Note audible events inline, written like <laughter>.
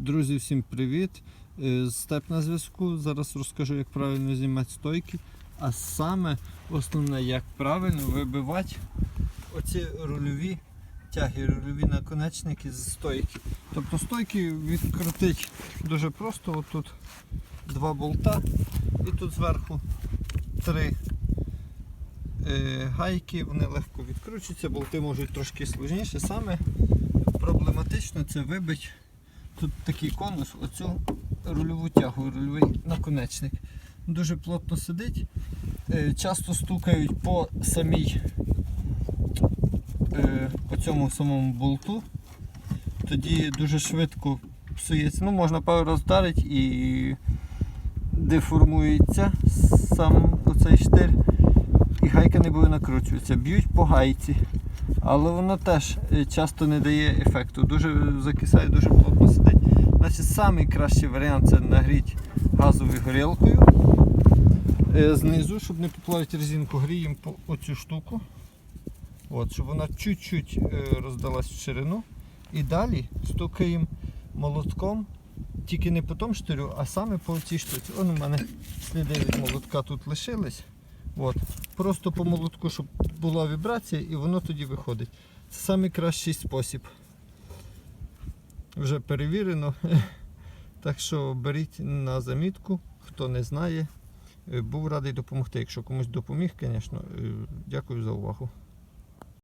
Друзі, всім привіт! Е, Степ на зв'язку. Зараз розкажу, як правильно знімати стойки. А саме основне, як правильно вибивати оці рульові тяги, рульові наконечники з стойки. Тобто стойки відкрутить дуже просто. Отут два болта і тут зверху три е, гайки, вони легко відкручуються, болти можуть трошки сложніше. Саме проблематично це вибити тут такий конус, оцю рульову тягу, рульовий наконечник. Дуже плотно сидить. Е, Часто стукають по самій е, по цьому самому болту. Тоді дуже швидко псується. Ну, можна пару раз вдарити і деформується сам оцей штир. І гайка не буде накручуватися. Б'ють по гайці. Але воно теж е, часто не дає ефекту. Дуже закисає, дуже плотно сидить. Значить, самий кращий варіант це нагріти газовою горілкою. Е, Знизу, щоб не поплавити резинку, гріємо оцю штуку. От, щоб вона чуть-чуть е, роздалась в ширину. І далі стукаємо молотком, тільки не по тому штирю, а саме по цій штуці. Он у мене сліди від молотка тут лишились. От. Просто по молотку, щоб була вібрація, і воно тоді виходить. Це найкращий спосіб. Вже перевірено. <laughs> Так що беріть на замітку, хто не знає. Е, Був радий допомогти. Якщо комусь допоміг, звісно, е, дякую за увагу.